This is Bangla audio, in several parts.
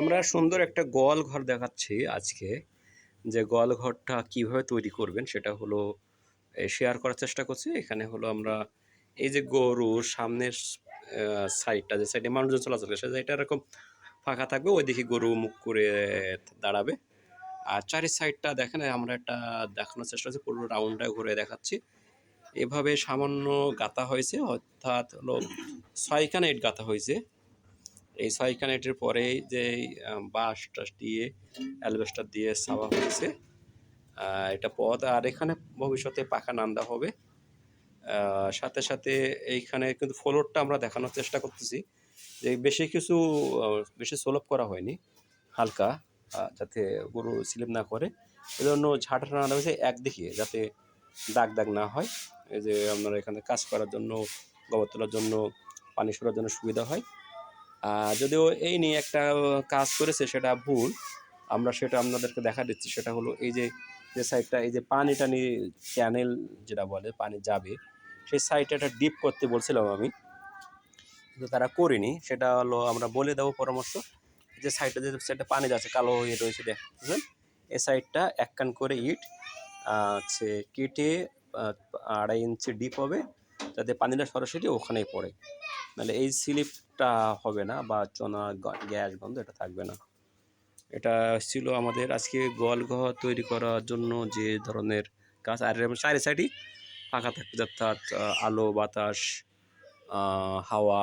আমরা সুন্দর একটা গোয়াল ঘর দেখাচ্ছি আজকে। যে গোয়াল ঘরটা কীভাবে তৈরি করবেন সেটা হলো শেয়ার করার চেষ্টা করছি। এখানে হলো আমরা এই যে গরু, সামনের সাইডটা যে সাইডে মানুষজন চলাচল করে, সে সাইডটা এরকম ফাঁকা থাকবে ওই দিকে গরু মুখ করে দাঁড়াবে। আর চারি সাইডটা দেখেন, আমরা একটা দেখানোর চেষ্টা করছি, পুরো রাউন্ডটা ঘুরে দেখাচ্ছি। এভাবে সামান্য গাঁথা হয়েছে, অর্থাৎ হলো ছয়খানা ইট গাঁথা হয়েছে। এই ছয়খানা ইটের পরে যে বাঁশ টাস দিয়ে, অ্যালবেস্টার দিয়ে ছাওয়া হয়েছে এটা পথ। আর এখানে ভবিষ্যতে পাখা নান্দা হবে। সাথে সাথে এইখানে কিন্তু ফ্লোরটা আমরা দেখানোর চেষ্টা করতেছি। যে বেশি কিছু বেশি সোলভ করা হয়নি, হালকা যাতে গরু স্লিপ না করে। এজন্য ঝাঁটা টানা হয়েছে একদিকে, যাতে দাগ দাগ না হয়। এই যে আপনারা এখানে কাজ করার জন্য, গোবর তোলার জন্য, পানি সরার জন্য সুবিধা হয়। যদিও এই নিয়ে একটা কাজ করেছে সেটা ভুল, আমরা সেটা আপনাদেরকে দেখা দিচ্ছি। সেটা হলো এই যে যে সাইডটা এই যে পানিটা নিয়ে ক্যানেল যেটা বলে, পানি যাবে, সেই সাইডটা একটা ডিপ করতে বলছিলাম আমি, কিন্তু তারা করিনি। সেটা হলো আমরা বলে দেবো পরামর্শ, যে সাইডটা যে সাইডটা পানি যাচ্ছে, কালো হয়ে রয়েছে দেখছেন এই সাইডটা এক কান করে ইট হচ্ছে কেটে আড়াই ইঞ্চি ডিপ হবে, যাতে পানিটা সরাসরি ওখানেই পড়ে। নাহলে এই স্লিপটা হবে না বা চনা গ্যাস গন্ধ এটা থাকবে না। এটা ছিল আমাদের আজকে গোয়ালঘর তৈরি করার জন্য যে ধরনের কাজ আর চারি সাইডই ফাঁকা থাকবে অর্থাৎ আলো, বাতাস হাওয়া,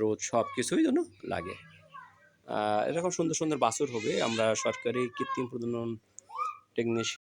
রোদ সব কিছুই যেন লাগে। এরকম সুন্দর সুন্দর বাছুর হবে। আমরা সরকারি কৃত্রিম প্রজনন টেকনিশিয়ান